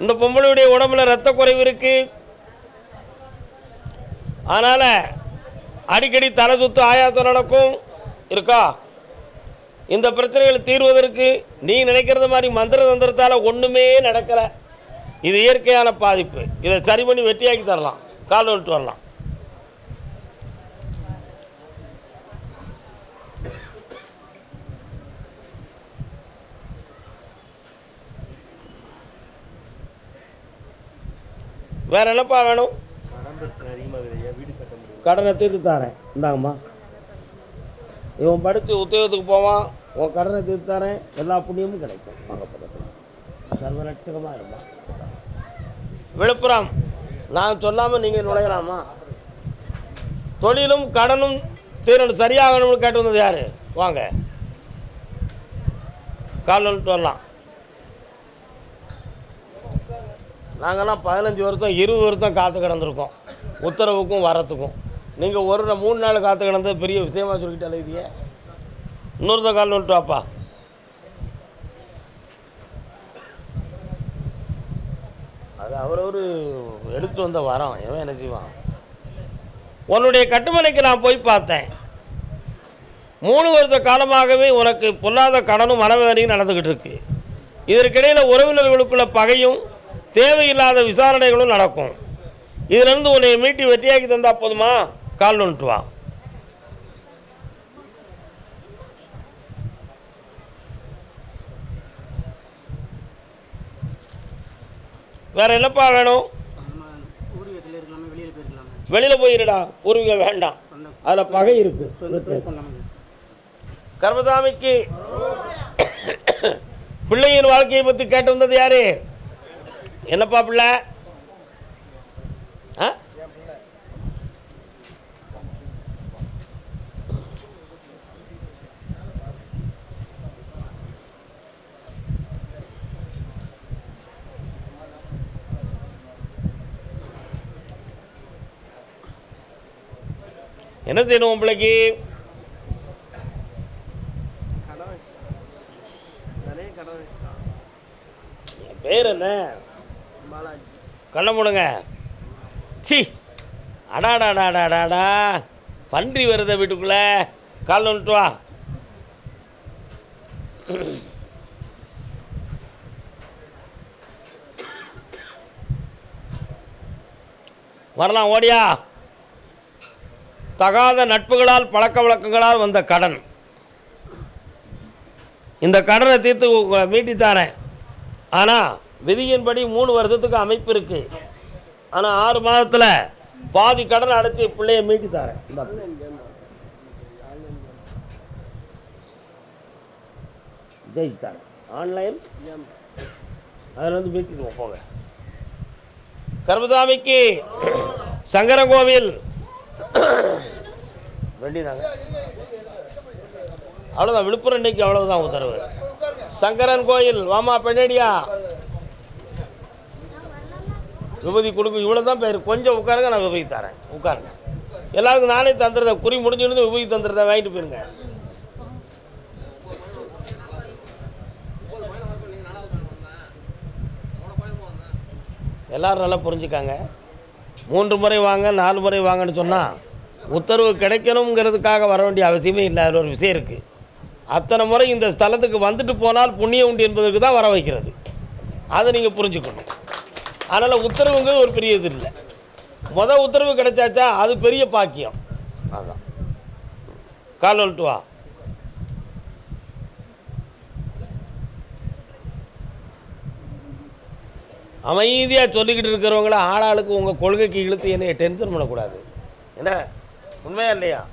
இந்த பொம்பளையுடைய உடம்புல ரத்த குறைவு இருக்கு. அதனால் அடிக்கடி தலை சுத்து ஆயாசம் நடக்கும். இருக்கா? இந்த பிரச்சனைகளை தீர்வதற்கு நீ நினைக்கிறது மாதிரி மந்திர தந்திரத்தால் ஒன்றுமே நடக்கலை. இது இயற்கையான பாதிப்பு. இதை சரி பண்ணி வெட்டியாக்கி தரலாம். கால் விட்டு வரலாம். வேற என்னப்பா வேணும்? கடனை தீர்த்து தரேன். இந்தாங்கம்மா. இவன் படித்து உத்தியோகத்துக்கு போவான். உன் கடனை தீர்த்து தரேன். எல்லா புண்ணியமும் கிடைக்கும். சர்வலட்சகமாக இருந்தான் விழுப்புரம். நான் சொல்லாமல் நீங்கள் நுழையலாமா? தொழிலும் கடனும் தீரணும் சரியாகணும்னு கேட்டு வந்தது யார்? வாங்க. கால் வரலாம். நாங்கள்லாம் பதினஞ்சு வருஷம் இருபது வருஷம் காத்து கிடந்திருக்கோம். உத்தரவுக்கும் வரத்துக்கும். நீங்கள் ஒரு மூணு நாள் காத்து கிடந்தது பெரிய விஷயமா சொல்லிட்டு அலையுதியே இன்னொருத்த கால் வந்துட்டு வாப்பா அது அவரவர் எடுத்து வந்த வரோம். எவன் என்ன செய்வான்? உன்னுடைய கட்டுமனைக்கு நான் போய் பார்த்தேன். மூணு வருஷ காலமாகவே உனக்கு பொல்லாத கடனும் மனவேதனையும் நடந்துக்கிட்டு இருக்கு. இதற்கிடையில் உறவினர்களுக்குள்ள பகையும் தேவையில்லாத விசாரணைகளும் நடக்கும். இதிலிருந்து உன்னை மீட்டி வெற்றியாக்கி தந்தா போதுமா? கால் வந்துட்டு வா. வேற என்னப்பா வேணும்? வெளியில் போயிருடா பூர்வீகம் வேண்டாம். அதில் பகை இருக்கு. கர்மசாமிக்கு பிள்ளையின் வாழ்க்கையை பற்றி கேட்டு வந்தது யாரு? என்னப்பா பிள்ளை ஆ? என்ன செய்யணும் உன் பிள்ளைக்கு பேர் என்ன? கண்ண முடுங்க. சி. அடாடாடாடாடாடா பன்றி வருத வீட்டுக்குள்ளே. கால் வந்துட்டு வா. வரலாம் ஓடியா. தகாத நட்புகளால் பழக்க வழக்கங்களால் வந்த கடன். இந்த கடனை தீர்த்து மீட்டித்தாரேன் ஆனால் விதியின்படி மூணு வருஷத்துக்கு அமைப்பு இருக்குது ஆனால் ஆறு மாதத்தில் பாதி கடன் அடைச்சி பிள்ளைய மீட்டு தரேன். இந்தா. ஜெயித்தாரேன் ஆன்லைன்? அதில் வந்து மீட்டிடுவோம் போங்க. கர்மசாமிக்கு சங்கரங்கோவில் வேண்டிதாங்க அவ்வளோதான் விழுப்புரம் இன்னைக்கு அவ்வளவுதான் உத்தரவு. சங்கரன் கோயில் வாமா பெண்ணடியா? விபதி கொடுக்கும் இவ்வளோ தான் பேர். கொஞ்சம் உட்காருங்க நான் விபதி தரேன். உட்காருங்க. எல்லாருக்கும் நானே தந்துடுறத குறி முடிஞ்சிருந்து விபதி தந்துடுறத வாங்கிட்டு போயிருங்க. எல்லாரும் நல்லா புரிஞ்சுக்காங்க. மூன்று முறை வாங்க நாலு முறை வாங்கன்னு சொன்னால் உத்தரவு கிடைக்கணுங்கிறதுக்காக வர வேண்டிய அவசியமே இல்லை. அதில் ஒரு விஷயம் இருக்குது அத்தனை முறை இந்த ஸ்தலத்துக்கு வந்துட்டு போனால் புண்ணியம் உண்டு என்பதற்கு தான் வர வைக்கிறது. அதை நீங்கள் புரிஞ்சுக்கணும். அதனால் உத்தரவுங்கிறது ஒரு பெரிய இது இல்லை. மொதல் உத்தரவு கிடைச்சாச்சா அது பெரிய பாக்கியம். அதான். கால் வந்துட்டு வா. அமைதியாக சொல்லிக்கிட்டு இருக்கிறவங்கள ஆளாளுக்கு உங்கள் கொள்கைக்கு இழுத்து என்னைய டென்ஷன் பண்ணக்கூடாது. என்ன? உண்மையா இல்லையா?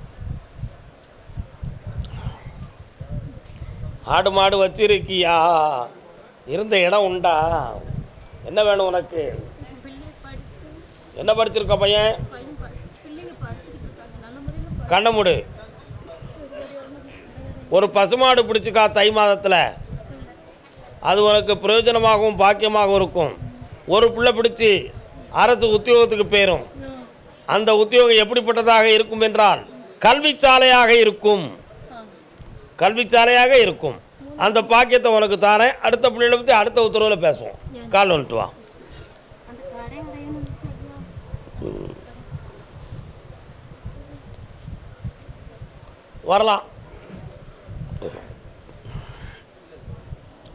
ஆடு மாடு வச்சிருக்கியா? இருந்த இடம் உண்டா? என்ன வேணும் உனக்கு? என்ன படிச்சிருக்க பையன்? பையன் படி பிள்ளைங்க படிச்சுக்கிட்டு இருக்காங்க. நல்ல முறையில் கண்ணை மூடு. ஒரு பசுமாடு பிடிச்சிக்கா தை மாதத்தில். அது உனக்கு பிரயோஜனமாகவும் பாக்கியமாகவும் இருக்கும். ஒரு பிள்ளை பிடிச்சி அரசு உத்தியோகத்துக்கு போயிரும். அந்த உத்தியோகம் எப்படிப்பட்டதாக இருக்கும் என்றால் கல்விச்சாலையாக இருக்கும். கல்விச்சாலையாக இருக்கும். அந்த பாக்கியத்தை உனக்கு தாரேன். அடுத்த பிள்ளைகளை பற்றி அடுத்த உத்தரவில் பேசுவோம். கால் வந்துட்டு வா. வரலாம்.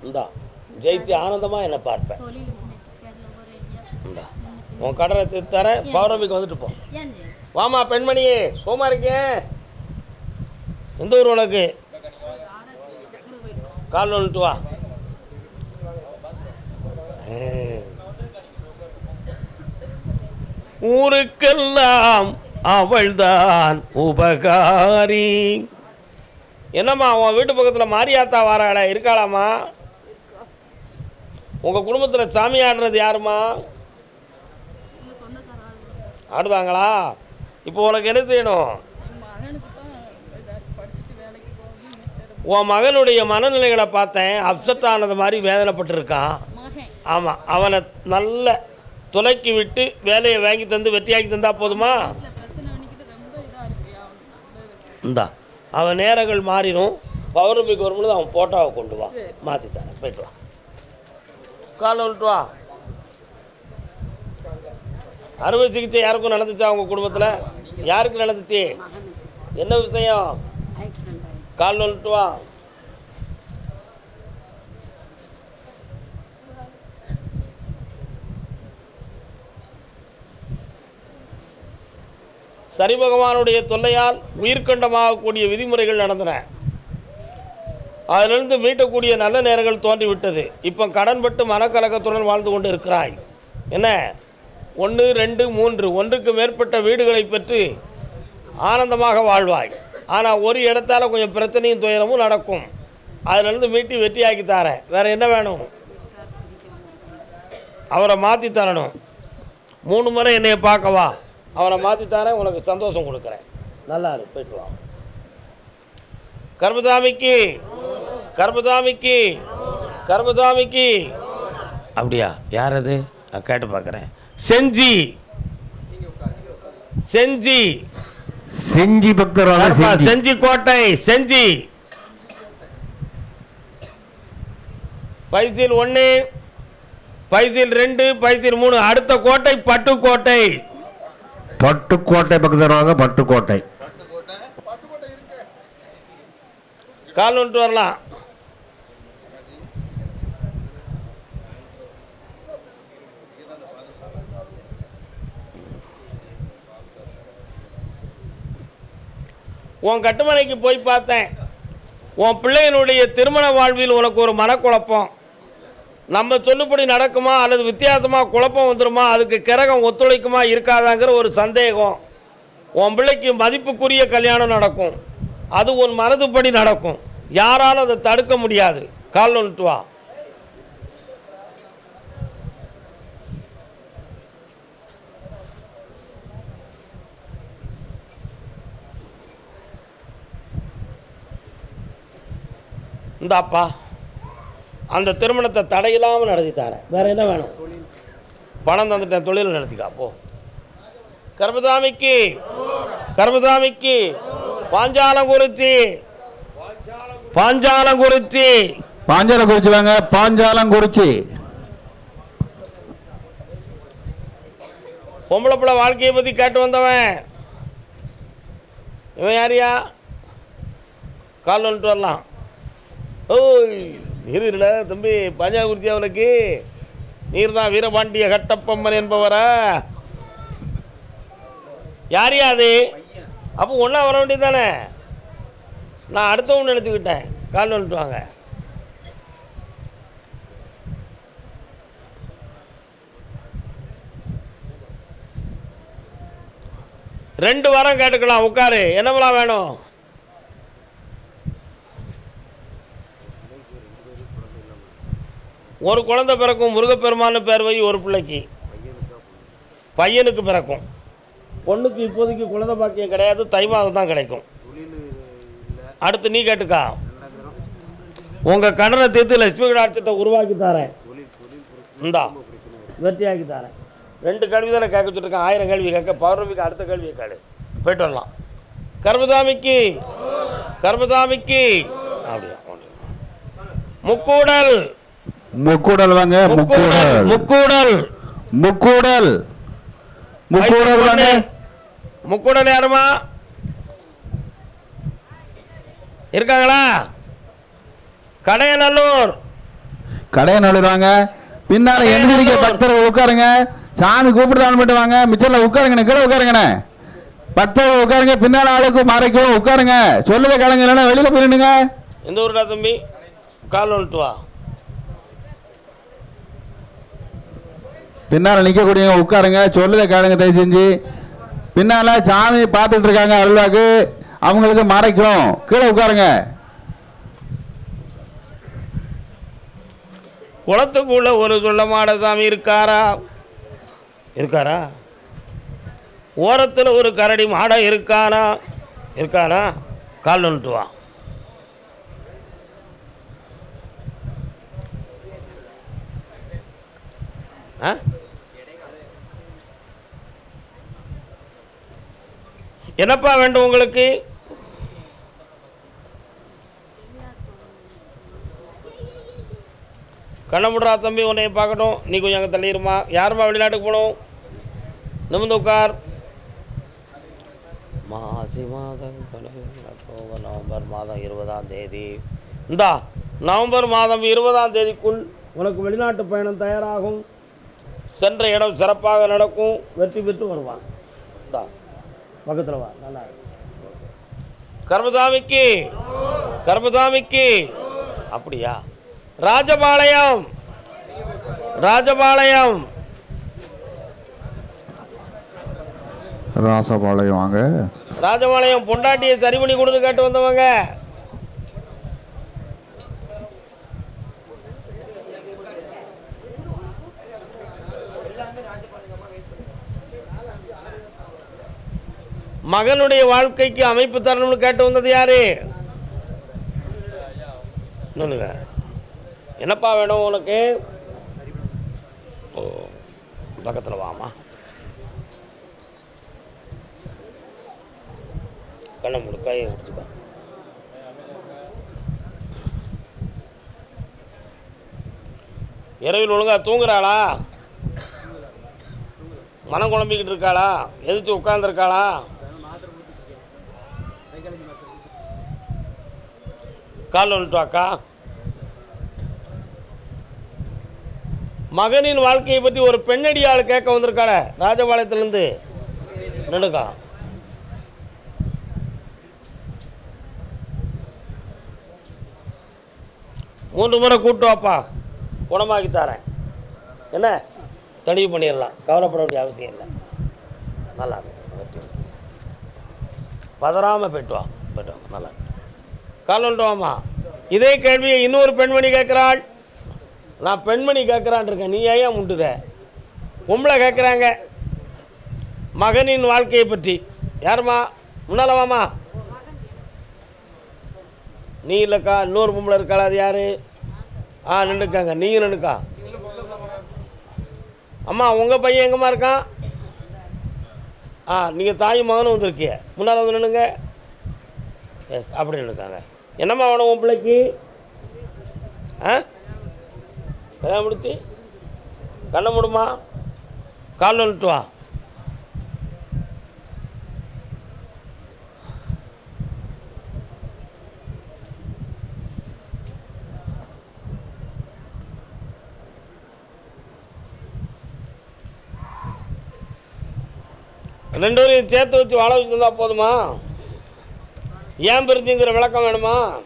இந்தா ஜெயிச்சு ஆனந்தமாக என்னை பார்ப்பேன். இந்தா உன் கடனை தரேன் பௌர்ணமிக்கு வந்துட்டு போ. வாமா பெண்மணியே சோமா இருக்கேன் எந்த ஊர் உனக்கு? கால் வந்துட்டு வா. ஊருக்கெல்லாம் அவள்தான் உபகாரி என்னம்மா உன் வீட்டு பக்கத்தில் மாரியாத்தா வாராள இருக்காளாம்மா? உங்கள் குடும்பத்தில் சாமி ஆடுறது யாருமா ஆடுவாங்களா இப்போ உனக்கு என்ன செய்யணும்? உன் மகனுடைய மனநிலைகளை பார்த்தேன் அப்செட் ஆனது மாதிரி வேதனைப்பட்டிருக்கான். ஆமாம் அவனை நல்ல துலக்கி விட்டு வேலையை வாங்கி தந்து வெட்டியாக்கி தந்தா போதுமா? இந்தா அவன் நேரங்கள் மாறிடும். பௌர்ணமிக்கு வரும்பொழுது அவன் போட்டோவை கொண்டு வா. மாற்றி தரேன். போயிட்டு வா. காலை வந்துட்டு வா. அறுவை சிகிச்சை யாருக்கும் நடந்துச்சா உங்கள் குடும்பத்தில்? யாருக்கு நடந்துச்சு? என்ன விஷயம்? கால் வந்துட்டு வா. சரி பகவானுடைய தொல்லையால் உயிர்க்கண்டமாகக்கூடிய விதிமுறைகள் நடந்தன. அதிலிருந்து மீட்டக்கூடிய நல்ல நேரங்கள் தோன்றிவிட்டது. இப்போ கடன்பட்டு மனக்கலக்கத்துடன் வாழ்ந்து கொண்டு இருக்கிறாய். என்ன? ஒன்று ரெண்டு மூன்று. ஒன்றுக்கு மேற்பட்ட வீடுகளை பெற்று ஆனந்தமாக வாழ்வாய். ஆனால் ஒரு இடத்தால கொஞ்சம் பிரச்சனையும் துயரமும் நடக்கும். அதிலேருந்து மீட்டி வெட்டியாக்கி தாரேன். வேற என்ன வேணும்? அவரை மாற்றி தரணும். மூணு முறை என்னைய பார்க்கவா அவரை மாற்றி தரேன் உனக்கு சந்தோஷம் கொடுக்குறேன். நல்லா இரு போயிட்டு வா. கர்மதாமிக்கு கர்மதாமிக்கு கர்மதாமிக்கு. அப்படியா? யார் அது? நான் கேட்டு பார்க்குறேன். செஞ்சி. செஞ்சி. செஞ்சி கர்ப்பா, செஞ்சி. கோட்டை செஞ்சி. பைசில் ஒன்று பைசில் ரெண்டு பைசில் மூணு. அடுத்த கோட்டை பட்டுக்கோட்டை. பட்டுக்கோட்டை பக்தராக பட்டுக்கோட்டை. கால் வந்துட்டு வரலாம். உன் கட்டுமனைக்கு போய் பார்த்தேன். உன் பிள்ளையினுடைய திருமண வாழ்வில் உனக்கு ஒரு மனக்குழப்பம். நம்ம சொல்லுபடி நடக்குமா அல்லது வித்தியாசமாக குழப்பம் வந்துருமா? அதுக்கு கிரகம் ஒத்துழைக்குமா இருக்காதாங்கிற ஒரு சந்தேகம். உன் பிள்ளைக்கு மதிப்புக்குரிய கல்யாணம் நடக்கும். அது உன் மனதுப்படி நடக்கும். யாராலும் அதை தடுக்க முடியாது. கால் வந்துட்டு வா இந்தாப்பா. அந்த திருமணத்தை தடையில்லாமல் நடத்தி தரேன். வேற என்ன வேணும்? பணம் தந்துட்டேன் தொழில் நடத்திக்கா போ. கர்மதாமிக்கு கர்மதாமிக்கு பாஞ்சாலங்குறிச்சி பாஞ்சாலங்குறிச்சி. பாஞ்சாலம் குறிச்சி வாங்க பாஞ்சாலம் குறிச்சி பொம்பளை பிள்ளை வாழ்க்கையை பற்றி கேட்டு வந்தவன். இவன் யாரியா கால் வந்துட்டு வரலாம். ஓய் இருடா தம்பி பாஞ்சாலங்குறிச்சி அவனுக்கு நீர் தான் வீரபாண்டிய கட்டப்பம்மன் என்பவரா? யார் அது? அப்போ ஒன்றா வர வேண்டியது தானே நான் அடுத்தவன் நினச்சிக்கிட்டேன். கால் வந்துட்டு வாங்க. ரெண்டு வாரம் கேட்டுக்கலாம். உட்காரு. என்னமெல்லாம் வேணும்? ஒரு குழந்தை பிறக்கும் முருகப்பெருமான பேர் வை ஒரு பிள்ளைக்கு. பையனுக்கு பிறக்கும். பொண்ணுக்கு இப்போதைக்கு குழந்தை பாக்கியம் கிடையாது தை தான் கிடைக்கும். அடுத்து நீ கேட்டுக்கா. உங்கள் கடனை தீர்த்து லட்சுமி கடாட்சத்தை உருவாக்கி தரேன். இந்தா வெற்றியாக்கி தரேன். ரெண்டு கேள்வி தானே கேட்க சொல்லிருக்கேன். ஆயிரம் கேள்வி கேட்க பௌர்ணமிக்கு அடுத்த கேள்வியை கேளு. போயிட்டு வரலாம். கர்மதாமிக்கு கர்மதாமிக்கு அப்படியா. முக்கூடல். முக்கூடல் வாங்க முக்கூடல். முக்கூடல். முக்கூடல். முக்கூடல் தானே முக்கூடல் யாருமா? இருக்காங்களா? கடையநல்லூர். கடையை நழுறாங்க பின்னால எந்திரிக்க பக்தர்கள் உட்காருங்க. சாமி கூப்பிடுறான்னு மட்டும் வாங்க. மிச்சர்ல உட்காருங்கண்ணே கீழே உட்காருங்கண்ணே. பக்தர்கள் உட்காருங்க. பின்னால ஆளுக்கு மறைக்கும் உட்காருங்க. சொல்லுத கலங்க இல்லைன்னா வெளியில போயிருந்துங்க எந்த ஊருடா தம்பி? கால் வந்துட்டு வா பின்னால் நிற்கக்கூடியவங்க உட்காருங்க சொல்லுத கேளுங்க தயவு செஞ்சு. பின்னால் சாமி பார்த்துட்டு இருக்காங்க அருள்வாக்கு. அவங்களுக்கு மறைக்கிறோம் கீழே உட்காருங்க. குளத்துக்குள்ள ஒரு சொல்லமாட சாமி இருக்காரா? இருக்காரா? ஓரத்தில் ஒரு கரடி மாடை இருக்கானா? இருக்கானா? கால் வந்துட்டு வா. ஆ? என்னப்பா வேண்டும் உங்களுக்கு? கண்ணமுடா தம்பி உன்னைய பார்க்கட்டும். நீ கொஞ்சம் அங்கே தள்ளிடுமா யாரும்மா வெளிநாட்டுக்கு போகணும்? நிமிந்து உட்கார். மாசி மாதம் அக்டோபர் நவம்பர் மாதம் இருபதாம் தேதி. இந்தா நவம்பர் மாதம் இருபதாம் தேதிக்குள் உனக்கு வெளிநாட்டு பயணம் தயாராகும். சென்ற இடம் சிறப்பாக நடக்கும். வெற்றி பெற்று வருவான். இந்தா பக்கத்தில் வா நல்லா இருக்கு. கர்மசாமிக்கு கர்மசாமிக்கு அப்படியா? ராஜபாளையம் ராஜபாளையம். ராசபாளையம் வாங்க. ராஜபாளையம் பொண்டாட்டியை சரி பண்ணி கொடுத்து கேட்டு வந்தவங்க. மகனுடைய வாழ்க்கைக்கு அமைப்பு தரணும்னு கேட்டு வந்தது யாரு? இன்னொன்னுங்க என்னப்பா வேணும் உனக்கு? ஓ பக்கத்தில் வாமா கண்ணை மூடு கையை இரவில் ஒழுங்கா தூங்குறாளா? மனம் குழம்பிக்கிட்டு இருக்காளா? எதிர்த்து உட்காந்துருக்காளா கால் வந்துட்டு அக்கா மகனின் வாழ்க்கையை பற்றி ஒரு பெண்ணடி ஆள் கேட்க வந்திருக்காளே ராஜபாளையத்துலேருந்து. நடுக்கா மூன்று முறை கூப்பிட்டு வாப்பா குணமாக்கி தரேன். என்ன? தெளிவு பண்ணிடலாம் கவலைப்பட வேண்டிய அவசியம் இல்லை. நல்லா பதறாமல் போயிட்டு வா போயிட்டு வாங்க நல்லா இருக்கு. கால் இதே கேள்வியை இன்னொரு பெண்மணி கேட்குறாள். நான் பெண்மணி கேட்குறான் இருக்கேன் நீ ஏன் உண்டுத பொம்பளை கேட்குறாங்க. மகனின் வாழ்க்கையை பற்றி. யாரும்மா? முன்னால் வாம்மா. நீ இல்லைக்கா இன்னொரு பொம்பளை இருக்காளா? அது யார்? ஆ நின்றுக்காங்க நீங்கள் நின்றுக்கா அம்மா உங்கள் பையன் எங்கம்மா இருக்கான்? ஆ நீங்கள் தாய் மகனும் வந்திருக்கிய. முன்னால் வந்து நின்னுங்க. எஸ் அப்படி நின்றுக்காங்க என்னம்மா வேணும் உன் பிள்ளைக்கு? ஆ? கல்யாணம் முடிச்சு? கண்ணை முடுமா? கால் வந்துட்டு வா. ரெண்டு பேரையும் சேர்த்து வச்சு வாழ வச்சுருந்தா போதுமா? ஏன் பிரிஞ்சுங்கிற விளக்கம் வேணுமா?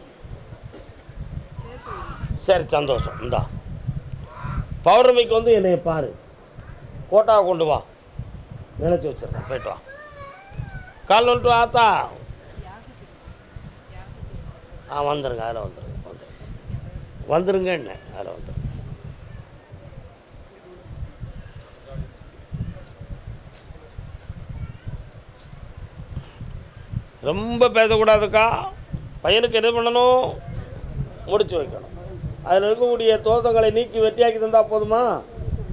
சரி சந்தோஷம். இந்தா. பௌர்ணமிக்கு வந்து என்னை பாரு. கோட்டாவை கொண்டு வா. நினச்சி வச்சிருக்கேன். போயிட்டு வா. கால் வந்துட்டு ஆத்தா. ஆ வந்துருங்க. அதில் வந்துருங்க. வந்துருங்க. வந்துருங்க என்ன? அதில் வந்துருங்க. ரொம்ப பேசக்கூடாதுக்கா. பையனுக்கு என்ன பண்ணணும்? முடிச்சு வைக்கணும். அதில் இருக்கக்கூடிய தோஷங்களை நீக்கி வெட்டியாக்கி தந்தால் போதுமா?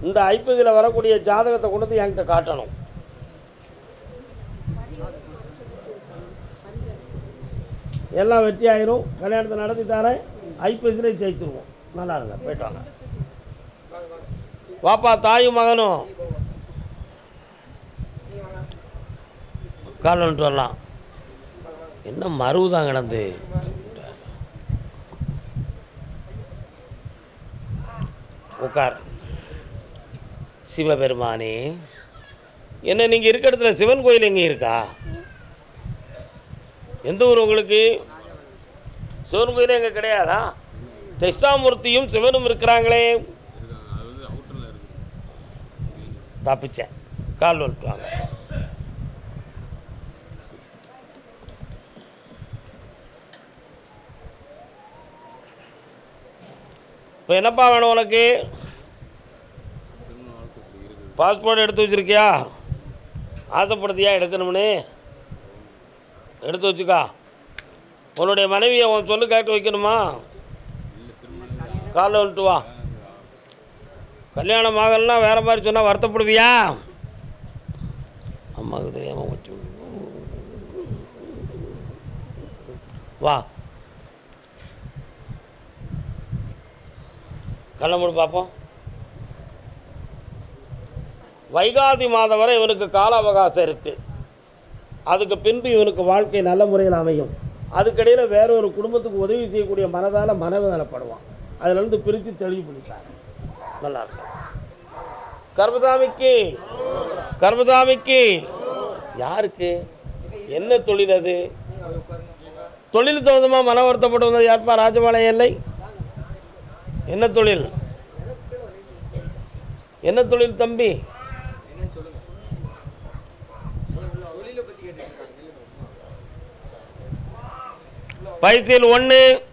இந்த ஐப்பதியில் வரக்கூடிய ஜாதகத்தை கொண்டு என்கிட்ட காட்டணும். எல்லாம் வெற்றி ஆயிரும் கல்யாணத்தை நடத்தி தரேன். ஐப்பதியில் ஜெயிச்சிருவோம். நல்லா இருங்க போயிட்டாங்க வாப்பா தாயும் மகனும். கால் வந்துட்டு வரலாம். என்ன மருவு தான் கிடந்து? உட்கார் சிவபெருமானே என்ன நீங்கள் இருக்க இடத்துல சிவன் கோயில் எங்கே இருக்கா? எந்த ஊர் உங்களுக்கு? சிவன் கோயில் எங்கே கிடையாதா? தெஷ்டாமூர்த்தியும் சிவனும் இருக்கிறாங்களே. தப்பிச்சேன். கால் வந்துட்டு வாங்க. இப்போ என்னப்பா வேணும் உனக்கு? பாஸ்போர்ட் எடுத்து வச்சிருக்கியா? ஆசைப்படுத்தியா எடுக்கணும்னு? எடுத்து வச்சுக்கா. உன்னுடைய மனைவியை உன் சொல்லு கேட்டு வைக்கணுமா? காலைல வந்துட்டு வா. கல்யாணம் ஆகலைன்னா வேறு மாதிரி சொன்னால் வருத்தப்படுவியா? அம்மாவுக்கு தெரியாமல் வச்சு வா. கண்ணை மூடி பார்ப்போம் வைகாதி மாதம் வரை இவனுக்கு கால அவகாசம் இருக்குது அதுக்கு பின்பு இவனுக்கு வாழ்க்கை நல்ல முறையில் அமையும். அதுக்கிடையில் வேற ஒரு குடும்பத்துக்கு உதவி செய்யக்கூடிய மனதால் மனவேதனைப்படுவான். அதிலிருந்து பிரித்து தெளிவுபடுத்தார் நல்லா இருக்கும். கர்மதாமிக்கு கர்மதாமிக்கு யாருக்கு? என்ன தொழில் அது? தொழில் தகுந்தமாக மன வருத்தப்பட்டு வந்தது யார்ப்பா? ராஜபாளையம் எல்லை? என்ன தொழில்? என்ன தொழில் தம்பி? பைசில் ஒன்று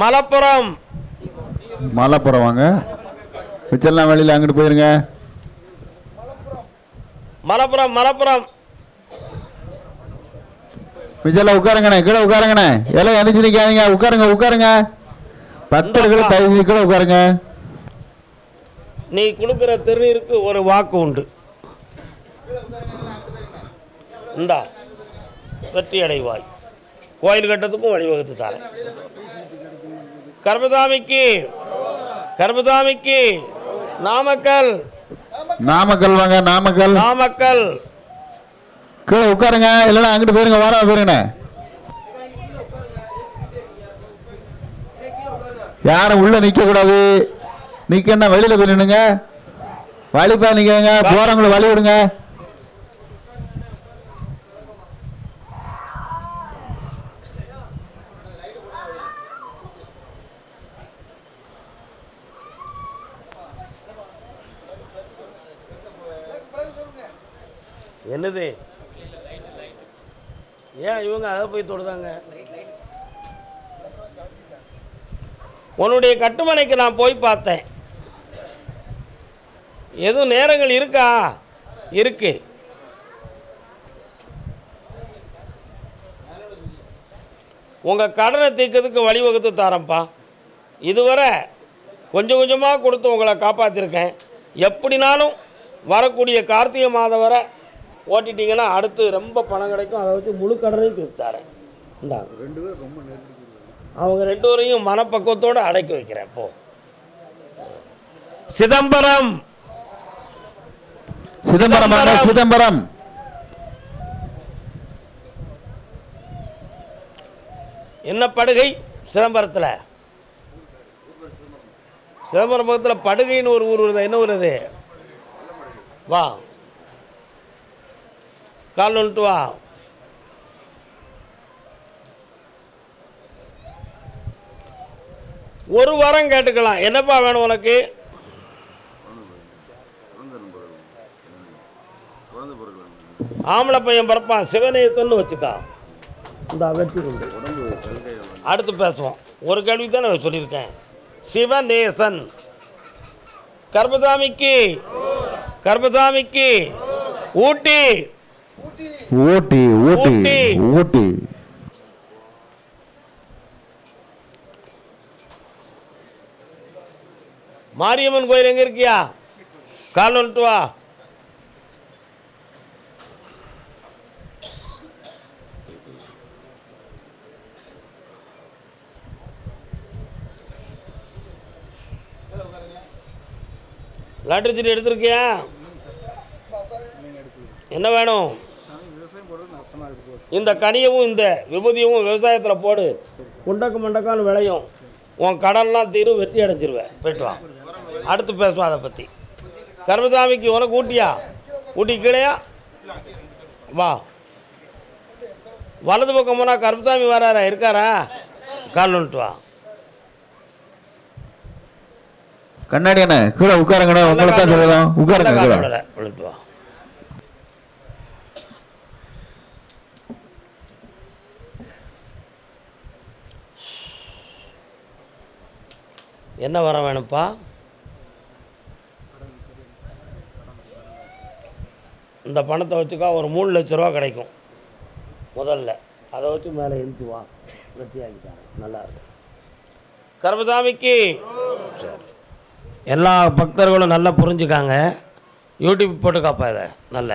மலப்புரம். மலைப்புறம் வாங்க. மிச்சம்லாம் வெளியில் அங்கிட்டு போயிருங்க. மலப்புரம் மலப்புரம். மிச்சம்லாம் உட்காருங்கண்ணே கீழே உட்காருங்கண்ணே. எல்லாம் எந்திரிச்சு நிற்காதீங்க உட்காருங்க உட்காருங்க. பக்தர்கள் தயவு கீழே உட்காருங்க. நீ கொடுக்குற திருநீருக்கு ஒரு வாக்கு உண்டு. இந்தா வெற்றி அடைவாய் கோயில் கட்டத்துக்கும் வழிவகுத்து தரேன். கர்மதாமிக்கு கர்மதாமிக்கு நாமக்கல். நாமக்கல் வாங்க நாமக்கல். நாமக்கல். கீழே உட்காருங்க இல்லைன்னா அங்கிட்டு போயிருங்க வாரம் போயிருங்கண்ணே யாரும் உள்ள நிக்க கூடாது. நிக்கன்னா வெளியில போய் நின்னுங்க வழிப்பா நிக்கங்க போறவங்களை வழி விடுங்க. என்னது? ஏன் இவங்க அதை போய் தொடுதாங்க உன்னுடைய கட்டுமனைக்கு நான் போய் பார்த்தேன். எதுவும் நேரங்கள் இருக்கா? இருக்கு. உங்கள் கடனை தீர்க்கிறதுக்கு வழிவகுத்து தரேன்ப்பா. இதுவரை கொஞ்சம் கொஞ்சமாக கொடுத்து உங்களை காப்பாற்றிருக்கேன் எப்படினாலும் வரக்கூடிய கார்த்திகை மாதம் வரை ஓட்டிட்டீங்கன்னா அடுத்து ரொம்ப பணம் கிடைக்கும். அதை வச்சு முழு கடனையும் தீர்த்தாரேன் ரெண்டு பேரும் ரொம்ப நெருங்கி அவங்க ரெண்டு பேரையும் மனப்பக்குவத்தோடு அடக்கி வைக்கிறேன் இப்போ சிதம்பரம். சிதம்பரம் சிதம்பரம். என்ன படுகை? சிதம்பரத்தில். சிதம்பரம் பக்கத்தில் படுகைன்னு ஒரு ஊர் வருது? என்ன ஊர் அது? வா. கால் வந்துட்டு வா. ஒரு வாரம் கேட்டுக்கலாம். என்னப்பா வேணும் உனக்கு? ஆம்பளை பையன் பிறப்பான். சிவநேசன்னு வச்சுக்கா இந்த வெற்றி அடுத்து பேசுவோம். ஒரு கேள்வி தானே சொல்லியிருக்கேன். சிவநேசன். கர்மசாமிக்கு. கர்மசாமிக்கு. ஊட்டி ஊட்டி ஊட்டி. ஊட்டி. மாரியம்மன் கோயில் எங்கே இருக்கியா? கால் வந்துட்டு வா. லாட்டரி சீட்டு எடுத்திருக்கியா? என்ன வேணும்? இந்த கனியவும் இந்த விபூதியவும் விவசாயத்தில் போடு. குண்டக்கு மண்டக்கான்னு விளையும். உன் கடன்லாம் தீரும் வெற்றி அடைஞ்சிருவேன் போயிட்டு வா. அடுத்து பேசுவோம் அதை பற்றி கருமசாமிக்கு உனக்கு ஊட்டியா? ஊட்டி கீழையா? வா. வலது பக்கம் போனால் கருமசாமி வராரா? இருக்காரா? கால் வந்துட்டு வா. கண்ணாடி அண்ணே கீழே உட்காருங்கண்ணே உங்களை தான் சொல்லுதோம் உட்காருங்க கீழே. விழுந்து வா. என்ன வர வேணும்ப்பா? இந்த பணத்தை வச்சுக்கா ஒரு மூணு லட்ச ரூபா கிடைக்கும் முதல்ல. அதை வச்சு மேலே எழுத்து வா. வெட்டியாக்கிட்டாங்க நல்லா இருக்கும். கருமசாமிக்கு சரி. எல்லா பக்தர்களும் நல்லா புரிஞ்சுக்காங்க. யூடியூப் போட்டு காப்பா இதை நல்ல.